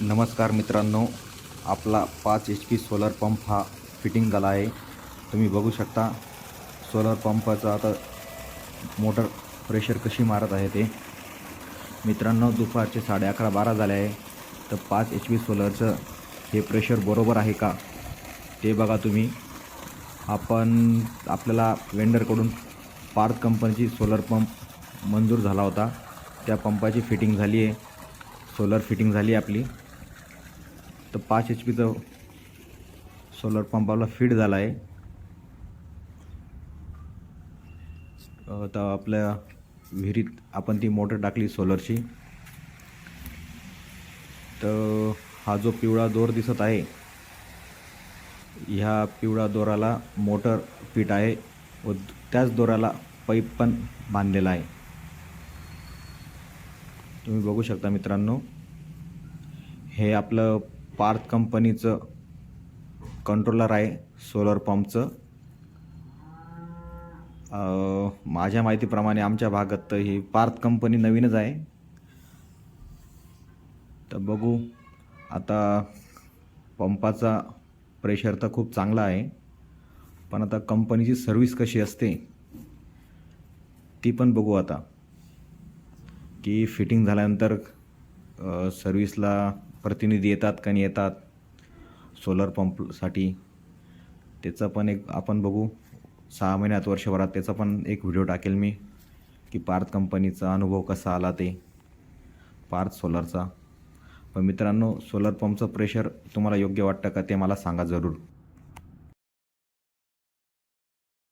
नमस्कार मित्रांनो आपला पाच एच पी सोलर पंप हा फिटिंग झाला आहे. तुम्ही बघू शकता सोलर पंपाचं आता मोटर प्रेशर कशी मारत आहे ते. मित्रांनो दुपारचे साडे अकरा बारा झाले आहे. तर पाच एच पी सोलरचं हे प्रेशर बरोबर आहे का? ते बघा तुम्ही. आपण आपल्याला वेंडरकडून पार्थ कंपनीची सोलर पंप मंजूर झाला होता. त्या पंपाची फिटिंग झाली आहे. सोलर फिटिंग झाली आहे आपली. तर पाच एच पीचं सोलर पंप आपला फिट झाला आहे तर आपल्या विहिरीत आपण ती मोटर टाकली सोलरची तर हा जो पिवळा दोर दिसत आहे ह्या पिवळा दोराला मोटर फिट आहे व त्याच दोराला पाईप पण बांधलेला आहे. तुम्ही बघू शकता मित्रांनो हे आपलं पार्थ कंपनीचं कंट्रोलर आहे सोलर पंपचं माझ्या माहितीप्रमाणे आमच्या भागात तर ही पार्थ कंपनी नवीनच आहे. तर बघू आता पंपाचा प्रेशर तर खूप चांगला आहे पण आता कंपनीची सर्विस कशी असते ती पण बघू आता. की फिटिंग झाल्यानंतर अ, सर्विसला प्रतिनिधी येतात का नाही येतात? सोलर पंपसाठी त्याचं पण एक आपण बघू. सहा महिन्यात वर्षभरात त्याचा पण एक व्हिडिओ टाकेल मी की पार्थ कंपनीचा अनुभव कसा आला ते. पार्थ सोलरचा. पण मित्रांनो सोलर पंपचं प्रेशर तुम्हाला योग्य वाटतं का ते मला सांगा जरूर.